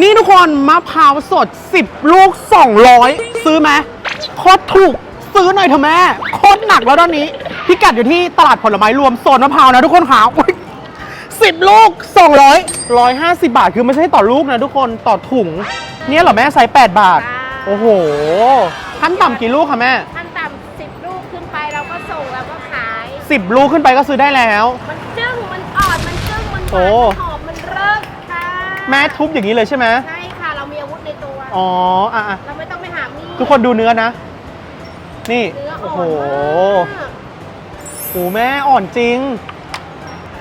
นี่ทุกคนมะพร้าวสด 10 ลูก 200 ซื้อไหมโคตรถูกซื้อหน่อยเถอะแม่โคตรหนักแล้วตอนนี้ พิกัดอยู่ที่ตลาดผลไม้รวมโซนมะพร้าวนะทุกคนค่ะอุ๊ย10ลูก 200 150 บาทคือไม่ใช่ต่อลูกนะทุกคนต่อถุง เนี่ยเหรอแม่ไซส์8บาทจ้าโอ้โหขั้นต่ำกี่ลูกคะแม่ขั้นต่ำสิบลูกขึ้นไปเราก็ส่งแล้วก็ขาย10ลูกขึ้นไปก็ซื้อได้แล้ว มันจึ้งมันอ่อนมันจึ้งมันหโอ้วานมันหอมมันเริ่มค่ะ แม่ทุบอย่างนี้เลยใช่ไหมใช่ค่ะ เรามีอาวุธในตัว อ๋ออะอะเราไม่ต้องไปหามีด ทุกคนดูเนื้อนะ นี่เนื้อโอ้อ่โหอนมากโอ้แม่อ่อนจริง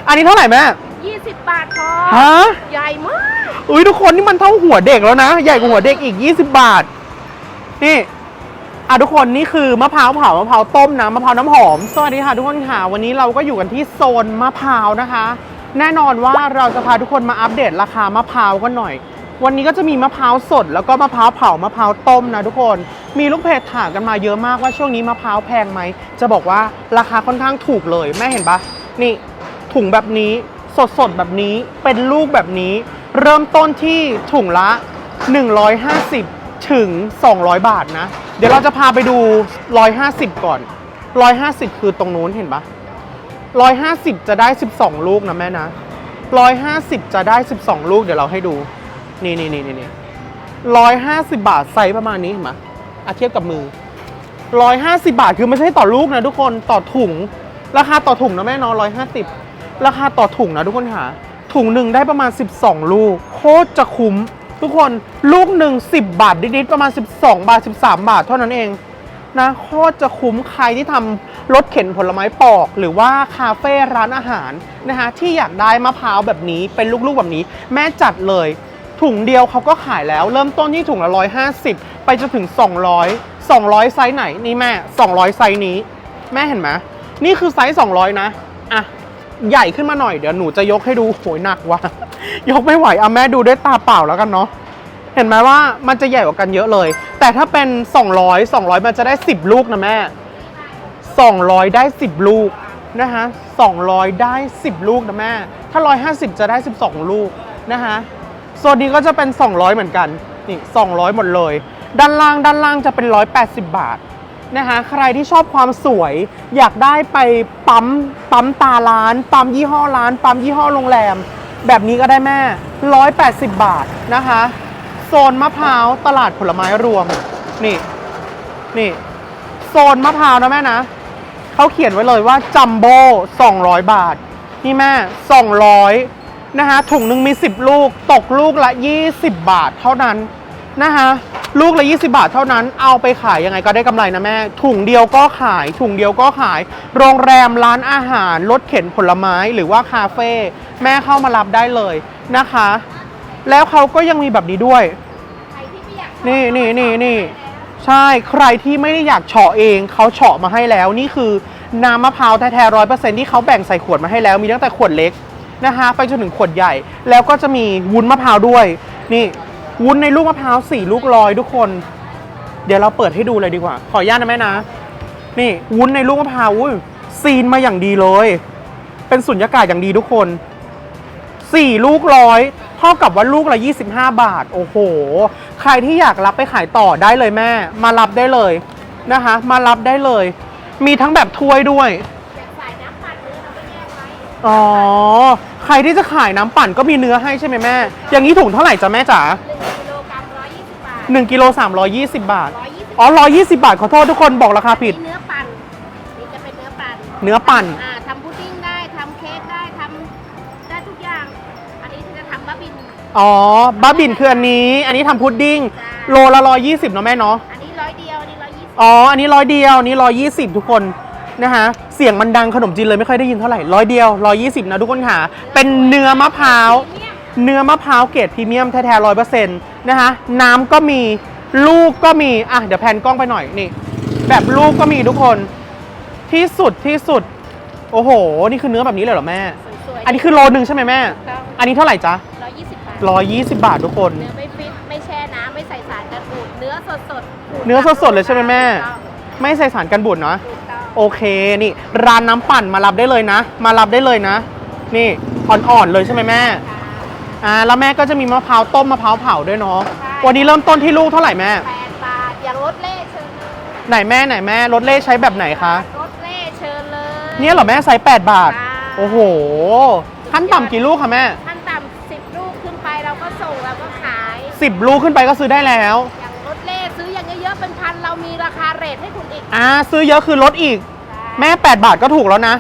อันนี้เท่าไหร่แม่ยี่สิบบาทพอฮะใหญ่มากอุ้ยทุกคนนี่มันเท่าหัวเด็กแล้วนะ ใหญ่กว่าหัวเด็กอีก20บาท นี่อะทุกคนนี่คือมะพร้าวเผามะพร้าวต้มนะมะพร้าวน้ำหอม สวัสดีค่ะทุกคนค่ะ วันนี้เราก็อยู่กันที่โซนมะพร้าวนะคะ แน่นอนว่าเราจะพาทุกคนมาอัปเดตราคามะพร้าวกันหน่อย วันนี้ก็จะมีมะพร้าวสด แล้วก็มะพร้าวเผามะพร้าวต้มนะทุกคน มีลูกเพจถามกันมาเยอะมากว่าช่วงนี้มะพร้าวแพงไหม จะบอกว่าราคาค่อนข้างถูกเลย แม่เห็นปะนี่ถุงแบบนี้สดสดแบบนี้เป็นลูกแบบนี้ เริ่มต้นที่ถุงละ 150 ถึง 200 บาทนะ เดี๋ยวเราจะพาไปดู 150 ก่อน 150 คือตรงนู้นเห็นปะ 150จะได้12ลูกนะแม่นะ150จะได้12ลูกเดี๋ยวเราให้ดู นี่นี่นี่นี่นี่150บาทไซส์ประมาณนี้เห็นไหมอะเทียบกับมือ150บาทคือไม่ใช่ต่อลูกนะทุกคนต่อถุง ราคาต่อถุงนะแม่เนอน150ราคาต่อถุงนะทุกคนค่ะถุงหนึ่งได้ประมาณ 12 ลูก โคตรจะคุ้ม ทุกคนลูกหนึ่ง10 บาทนิดๆประมาณ 12 บาท 13 บาทเท่านั้นเอง นะโคตรจะคุ้มใครที่ทำรถเข็นผลไม้ปอก หรือว่าคาเฟ่ร้านอาหารนะคะที่อยากได้มะพร้าวแบบนี้เป็นลูกๆแบบนี้ แม่จัดเลย ถุงเดียวเขาก็ขายแล้ว เริ่มต้นที่ถุงละ 150 ไปจนถึง 200 200 ไซส์ไหนนี่แม่ 200 ไซส์นี้ แม่เห็นไหมนี่คือไซส์ 200 นะอะใหญ่ขึ้นมาหน่อยเดี๋ยวหนูจะยกให้ดูโหยหนักว่ะยกไม่ไหวเอาแม่ดูด้วยตาเปล่าแล้วกันเนาะ เห็นไหมว่ามันจะใหญ่กว่ากันเยอะเลย แต่ถ้าเป็น 200 200 มันจะได้ 10 ลูกนะแม่ 200 ได้ 10 ลูกนะคะ200 ได้ 10 ลูกนะแม่ ถ้า 150 จะได้ 12 ลูกนะคะโซนนี้ก็จะเป็น 200 เหมือนกัน นี่ 200 หมดเลย ด้านล่างด้านล่างจะเป็น 180 บาทนะคะใครที่ชอบความสวย อยากได้ไปปั๊มปั๊มตาร้าน ปั๊มยี่ห้อร้าน ปั๊มยี่ห้อโรงแรม แบบนี้ก็ได้แม่ 180 บาทนะคะ โซนมะพร้าวตลาดผลไม้รวม นี่ นี่ โซนมะพร้าวนะแม่นะเขาเขียนไว้เลยว่าจัมโบ้200 บาท นี่แม่ 200 นะคะถุงหนึ่งมี 10 ลูก ตกลูกละ 20 บาทเท่านั้นนะคะลูกละ 20 บาทเท่านั้น เอาไปขายยังไงก็ได้กำไรนะแม่ ถุงเดียวก็ขาย ถุงเดียวก็ขาย โรงแรมร้านอาหาร รถเข็นผลไม้หรือว่าคาเฟ่ แม่เข้ามารับได้เลยนะคะ แล้วเขาก็ยังมีแบบนี้ด้วย ใครที่ไม่อยากนี่นี่นี่นี่ใช่ใครที่ไม่ได้อยากเฉาะเองเขาเฉาะมาให้แล้ว นี่คือน้ำมะพร้าวแท้ๆร้อยเปอร์เซ็นที่เขาแบ่งใส่ขวดมาให้แล้ว มีตั้งแต่ขวดเล็กนะคะไปจนถึงขวดใหญ่ แล้วก็จะมีวุ้นมะพร้าวด้วย นี่ วุ้นในลูกมะพร้าวสี่ลูกลอยทุกคน เดี๋ยวเราเปิดให้ดูเลยดีกว่า ขออนุญาตนะแม่นะ นี่ วุ้นในลูกมะพร้าวอุ้ยซีนมาอย่างดีเลย เป็นสุญญากาศอย่างดีทุกคนสี่ลูกร้อย เท่ากับว่าลูกละ 25 บาท โอ้โห ใครที่อยากรับไปขายต่อได้เลยแม่ มารับได้เลยนะคะ มารับได้เลย มีทั้งแบบถ้วยด้วยอยากใส่น้ำปั่นเนื้อเราก็แยกไว้อ๋อ ใครที่จะขายน้ำปั่นก็มีเนื้อให้ใช่ไหมแม่ อย่างนี้ถุงเท่าไหร่จ๊ะแม่จ๋าหนึ่งกิโลกรัมร้อยยี่สิบบาท1กิโล320 บาทร้อยยี่สิบอ๋อ 120 บาท ขอโทษทุกคนบอกราคาผิดนี่เนื้อปั่น นี่จะเป็นเนื้อปั่น เนื้อปั่น อ่า อ๋อบ้าบินคืออันนี้ อันนี้ทำพุดดิ้งโลละ120เนาะแม่เนาะ อันนี้ร้อยเดียว อันนี้ร้อยยี่สิบอ๋อ อันนี้ร้อยเดียว อันนี้ร้อยยี่สิบทุกคนนะคะเสียงมันดังขนมจีนเลยไม่ค่อยได้ยินเท่าไหร่ร้อยเดียวร้อยยี่สิบนะทุกคนค่ะ เป็นเนื้อมะพร้าวเนี่ยเนื้อมะพร้าวเกรดพรีเมียมแท้ๆร้อยเปอร์เซ็นต์นะคะน้ำก็มีลูกก็มี อะ เดี๋ยวแพนกล้องไปหน่อยนี่ แบบลูกก็มีทุกคนที่สุดที่สุด โอ้โห นี่คือเนื้อแบบนี้เลยเหรอแม่ สวยๆอันนี้คือโลหนึ่งใช่ไหมแม่ต้อง อันนี้เท่าไหร่จ๊ะ 120 บาททุกคน เนื้อไม่ฟิตไม่แช่น้ำไม่ใส่สารกันบูดเนื้อสดสดเนื้อสดสดเลยใช่ไหมแม่ ไม่ใส่สารกันบูดเนาะโอเคนี่ร้านน้ำปั่นมารับได้เลยนะ มารับได้เลยนะ นี่อ่อนๆเลยใช่ไหมแม่อ่าแล้วแม่ก็จะมีมะพร้าวต้มมะพร้าวเผาด้วยเนาะวันนี้เริ่มต้นที่ลูกเท่าไหร่แม่ แปดบาทอย่างรเล่เชิญเลยไหนแม่ไหนแม่รถเล่ใช้แบบไหนคะ รถเล่เชิญเลย เนี่ยเหรอแม่ไซส์8บาทโอ้โหขั้นต่ำกี่ลูกคะแม่ 5 10 ลูกขึ้นไปก็ซื้อได้แล้ว อย่างรถเล่ซื้ออย่างเยอะๆเป็นพันเรามีราคาเรทให้คุณอีกอ่าซื้อเยอะคือลดอีก แม่ 8 บาทก็ถูกแล้วนะ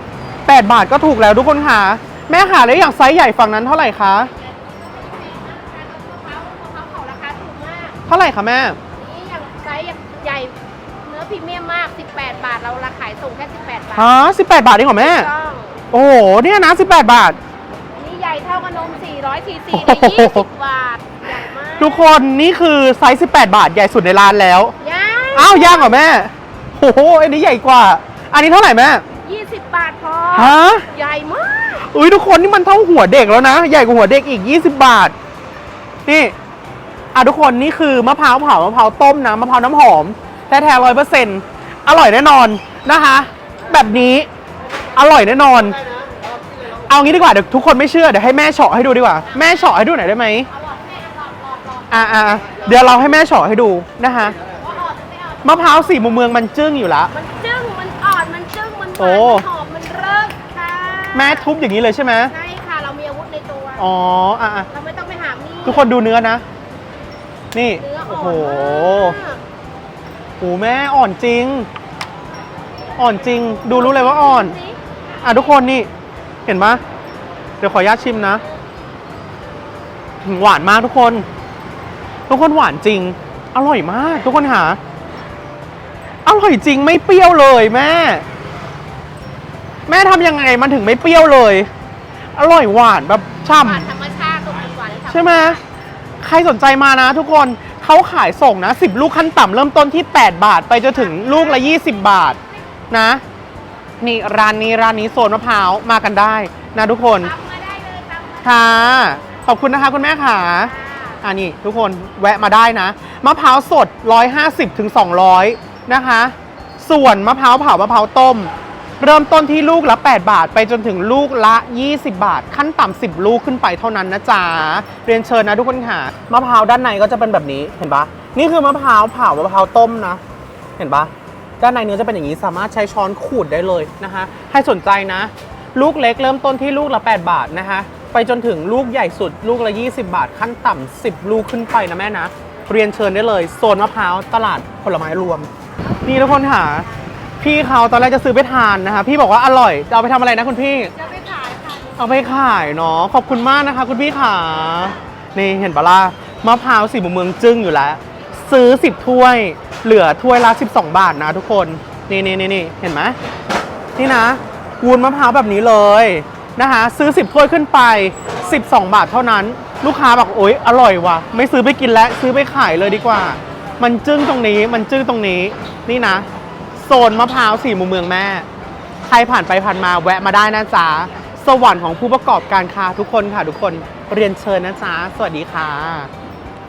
8 บาทก็ถูกแล้วทุกคนค่ะ แม่ค่ะแล้วอย่างไซส์ใหญ่ฝั่งนั้นเท่าไหร่คะมะพร้าวมะพร้าวเผาราคาถูกมาก เท่าไหร่คะแม่ นี่อย่างไซส์อย่างใหญ่เนื้อพรีเมียมมาก 18 บาท เราราคายส่งแค่ 18 บาทฮะ18บาทเองเหรอแม่ ต้อง โอ้โห เนี่ยนะ 18 บาทอันนี้ใหญ่เท่ากับนม400ซีซีโอ้ในโห20 บา ทใหญ่มากทุกคนนี่คือไซส์ 18 บาทใหญ่สุดในร้านแล้ว ย่างอ้าวย่างเหรอแม่โอ้โหอันนี้ใหญ่กว่า อันนี้เท่าไหร่แม่ 20 บาทพอ ฮะ ใหญ่มาก อุ้ยทุกคนนี่มันเท่าหัวเด็กแล้วนะ ใหญ่กว่าหัวเด็กอีก 20 บาท นี่อะทุกคนนี่คือมะพร้าวเผามะพร้าวต้มนะมะพร้าวน้ำหอมแท้ๆร้อยเปอร์เซ็นต์อร่อยแน่นอนนะคะ แบบนี้อร่อยแน่นอน เอางี้ดีกว่าเดี๋ยวทุกคนไม่เชื่อเดี๋ยวให้แม่เฉาะให้ดูดีกว่า แม่เฉาะให้ดูหน่อยได้ไหม อร่อยอร่อยอ่าอ่าเดี๋ยวเราให้แม่เฉาะให้ดูนะคะว่าอร่อยไม่อร่อยมะพร้าวสีมุมเมืองมันจึ้งอยู่แล้ว มันจึ้ง มันอ่อน มันจึ้ง มันหโอ้ วานมันหอม มันเริ่มค่ะแม่ทุบอย่างนี้เลยใช่ไหมใช่ค่ะ เรามีอาวุธในตัว อ๋ออะอะเราไม่ต้องไปหามีดทุกคนดูเนื้อนะ นี่เนื้อโอ้อ่โหอนมากโอ้แม่อ่อนจริง อ่อนจริง ดูรู้เลยว่าอ่อน สิอะทุกคนนี่ เห็นปะเดี๋ยวขออนุญาตชิมนะหวานมากทุกคน ทุกคนหวานจริง อร่อยมาก ทุกคนหาอร่อยจริงไม่เปรี้ยวเลยแม่ แม่ทำยังไงมันถึงไม่เปรี้ยวเลย อร่อยหวานแบบช่หวานธรรมชาติตัวหวานธรรมชาติำใช่ไหมใครสนใจมานะ ทุกคนเขาขายส่งนะ 10 ลูกขั้นต่ำเริ่มต้นที่ 8 บาท ไปจนถึงลูกละ 20 บาทนะนี่ร้านนี้ร้านนี้โซนมะพร้าวมากันได้นะทุกคนทำมาได้เลยทำมาได้ค่ะขอบคุณนะคะคุณแม่ค่ะค่ะ อ่านี่ทุกคนแวะมาได้นะ มะพร้าวสด 150ถึง200 นะคะ ส่วนมะพร้าวเผามะพร้าวต้ม เริ่มต้นที่ลูกละ 8 บาท ไปจนถึงลูกละ 20 บาท ขั้นต่ำ10 ลูกขึ้นไปเท่านั้นนะจ๊ะ เรียนเชิญนะทุกคนค่ะ มะพร้าวด้านในก็จะเป็นแบบนี้เห็นปะนี่คือมะพร้าวเผามะพร้าวต้มนะ เห็นปะด้านในเนื้อจะเป็นอย่างนี้สามารถใช้ช้อนขูดได้เลยนะคะ ให้สนใจนะ ลูกเล็กเริ่มต้นที่ลูกละ 8 บาทนะคะ ไปจนถึงลูกใหญ่สุด ลูกละ 20 บาท ขั้นต่ำ10 ลูกขึ้นไปนะแม่นะ เรียนเชิญได้เลย โซนมะพร้าวตลาดผลไม้รวม นี่ทุกคนค่ะ พี่เขาตอนแรกจะซื้อไปทานนะคะ พี่บอกว่าอร่อยจะเอาไปทำอะไรนะคุณพี่ จะไปขายค่ะเอาไปขายเนาะขอบคุณมากนะคะ คุณพี่ขานี่เห็นปะล่ะมะพร้าวสีมุมเมืองจึ้งอยู่แล้ว ซื้อ 10 ถ้วย เหลือถ้วยละ 12 บาทนะทุกคนนี่นี่นี่นี่เห็นไหมนี่นะวูนมะพร้าวแบบนี้เลย นะคะ ซื้อ 10ถ้วยขึ้นไป 12 บาทเท่านั้น ลูกค้าบอกโอ๊ยอร่อยว่ะ ไม่ซื้อไปกินแล้วซื้อไปขายเลยดีกว่า มันจึ้งตรงนี้มันจึ้งตรงนี้นี่นะ โซนมะพร้าวสีมุมเมืองแม่ ใครผ่านไปผ่านมาแวะมาได้นะจ๊ะสวรรค์ของผู้ประกอบการค้าทุกคนค่ะทุกคนเรียนเชิญนะจ๊ะสวัสดีค่ะ